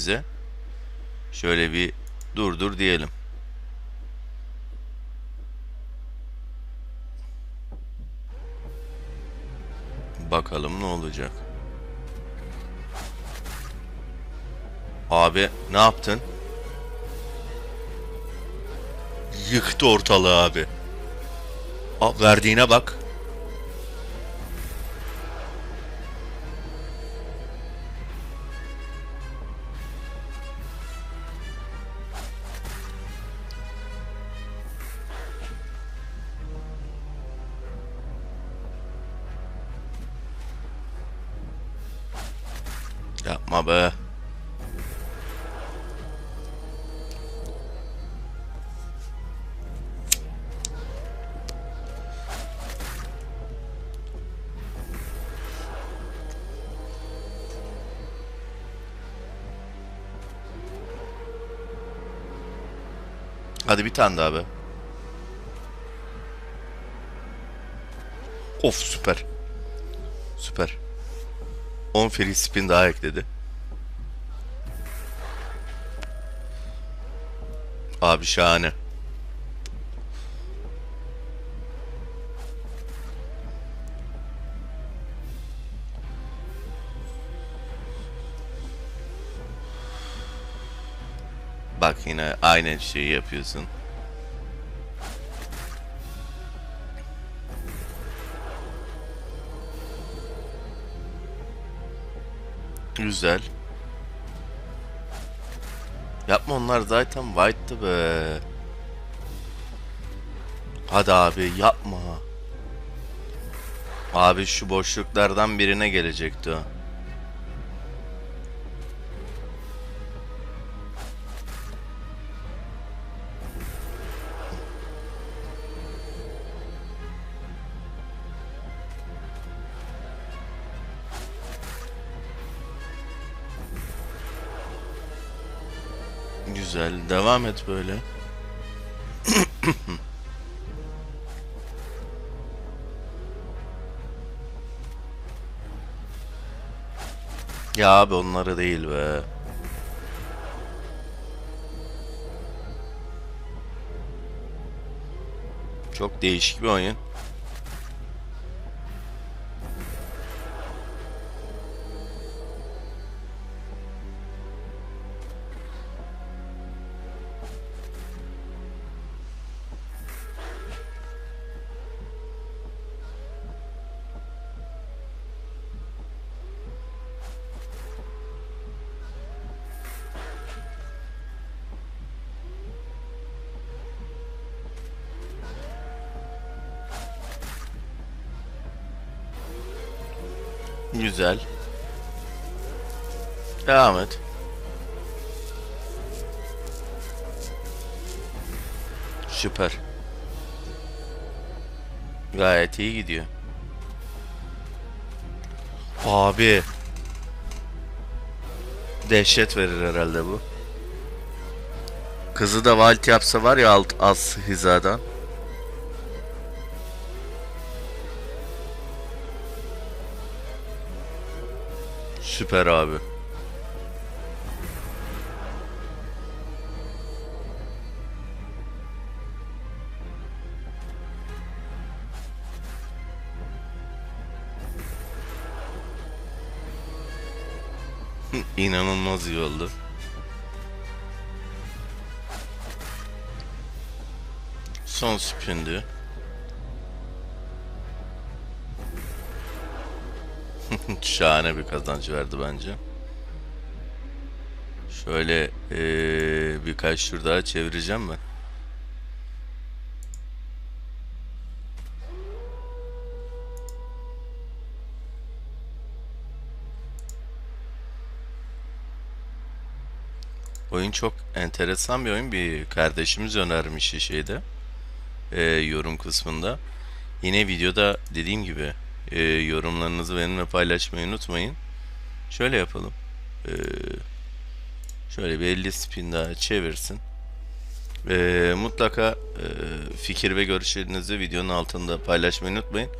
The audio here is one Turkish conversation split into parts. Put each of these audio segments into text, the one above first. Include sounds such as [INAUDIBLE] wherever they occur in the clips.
bize. Şöyle bir durdur diyelim. Bakalım ne olacak. Abi ne yaptın? Yıktı ortalığı abi. Aa, verdiğine bak. Yapma be. Hadi bir tane daha be. Of süper. Süper. 10 free spin daha ekledi. Abi şahane. Bak yine aynı şeyi yapıyorsun. Güzel. Yapma onlar zaten white'tı be. Hadi abi yapma. Abi şu boşluklardan birine gelecekti o. Güzel. Devam et böyle. [COUGHS] Ya abi onları değil be. Çok değişik bir oyun. Güzel. Devam et. Süper. Gayet iyi gidiyor. Abi. Dehşet verir herhalde bu. Kızı da vault yapsa var ya alt az hizadan. Süper abi. [LAUGHS] İnanılmaz iyi oldu. Son spindi. Şahane bir kazanç verdi bence. Şöyle eee, birkaç tur daha çevireceğim ben. Oyun çok enteresan bir oyun. Bir kardeşimiz önermişti şeyde. eee, yorum kısmında. Yine videoda dediğim gibi eee, yorumlarınızı benimle paylaşmayı unutmayın. Şöyle yapalım. Eee, şöyle bir 50 spin daha çevirsin. Eee, mutlaka eee, fikir ve görüşlerinizi videonun altında paylaşmayı unutmayın.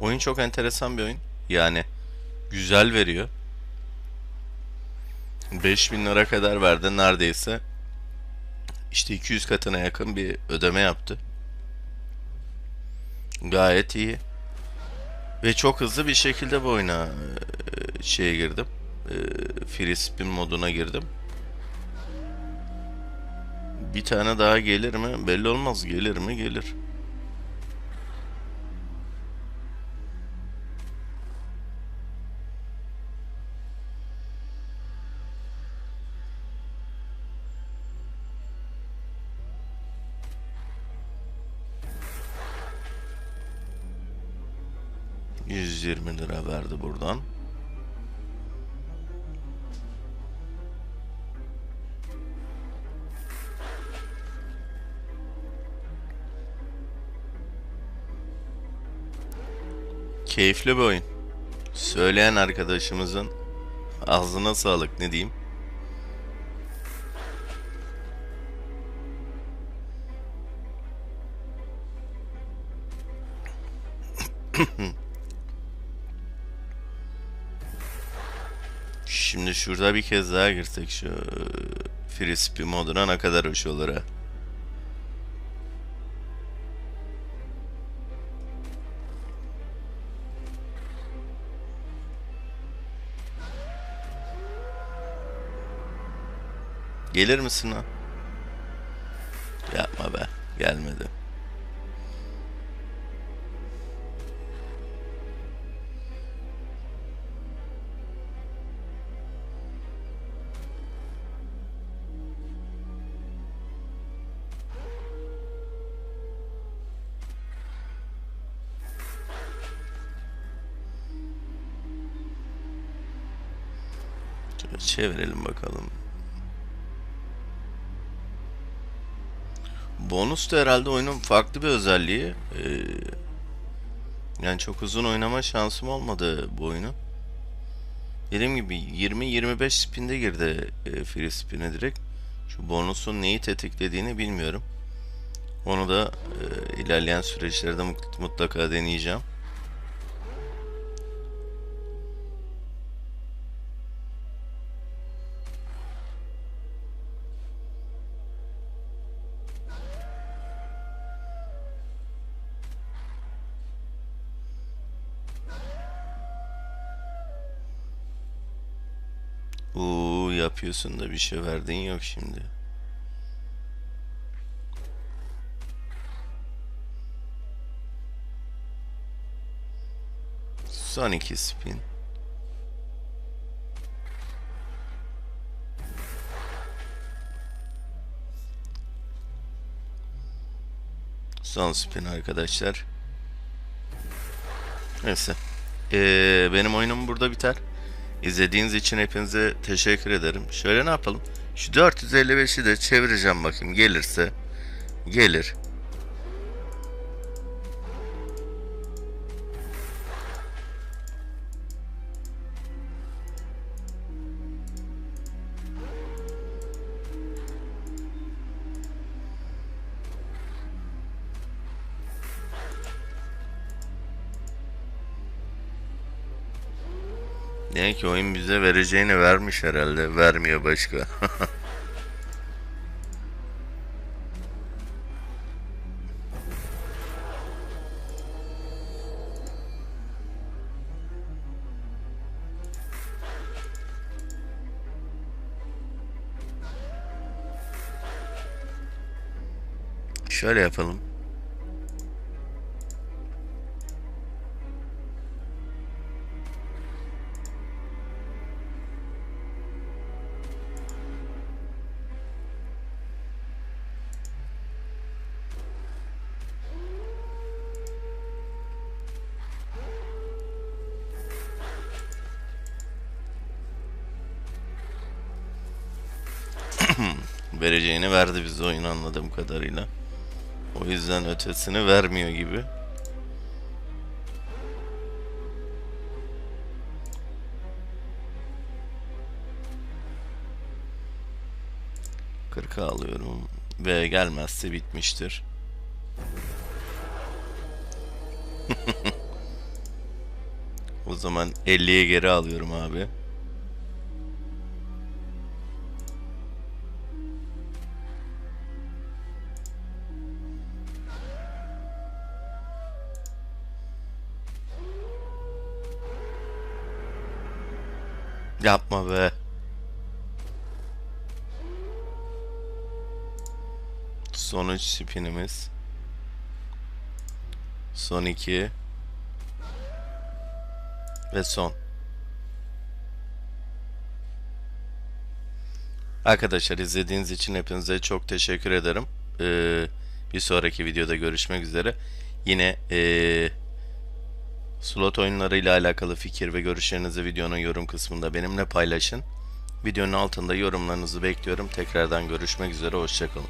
Oyun çok enteresan bir oyun. Yani güzel veriyor. 5000 lira kadar verdi neredeyse. İşte 200 katına yakın bir ödeme yaptı. Gayet iyi. Ve çok hızlı bir şekilde bu oyuna e, şeye girdim. E, Free spin moduna girdim. Bir tane daha gelir mi? Belli olmaz. Gelir mi? Gelir. ...120 lira verdi buradan. Keyifli bir oyun. Söyleyen arkadaşımızın ağzına sağlık ne diyeyim. [CLEARS THROAT] Şimdi şurada bir kez daha girsek şu spin moduna ne kadar hoş olur ha. Gelir misin ha? Yapma be. Gelmedi. Çevirelim bakalım. Bonus da herhalde oyunun farklı bir özelliği. Ee, yani çok uzun oynama şansım olmadı bu oyunu. Dediğim gibi 20-25 spinde girdi e, free spin'e direkt. Şu bonusun neyi tetiklediğini bilmiyorum. Onu da e, ilerleyen süreçlerde mut- mutlaka deneyeceğim. Uuu yapıyorsun da bir şey verdiğin yok şimdi. Son iki spin. Son spin arkadaşlar. Neyse. Ee, benim oyunum burada biter. İzlediğiniz için hepinize teşekkür ederim. Şöyle ne yapalım? Şu 455'i de çevireceğim bakayım gelirse. Gelir. Demek ki oyun bize vereceğini vermiş herhalde. Vermiyor başka. [LAUGHS] Şöyle yapalım. Vereceğini verdi bize oyun anladığım kadarıyla. O yüzden ötesini vermiyor gibi. Kırka alıyorum ve gelmezse bitmiştir. [LAUGHS] o zaman 50'ye geri alıyorum abi. Yapma be. Son 3 spinimiz. Son 2. Ve son. Arkadaşlar izlediğiniz için hepinize çok teşekkür ederim. Ee, bir sonraki videoda görüşmek üzere. Yine ee, slot oyunlarıyla alakalı fikir ve görüşlerinizi videonun yorum kısmında benimle paylaşın. Videonun altında yorumlarınızı bekliyorum. Tekrardan görüşmek üzere. Hoşçakalın.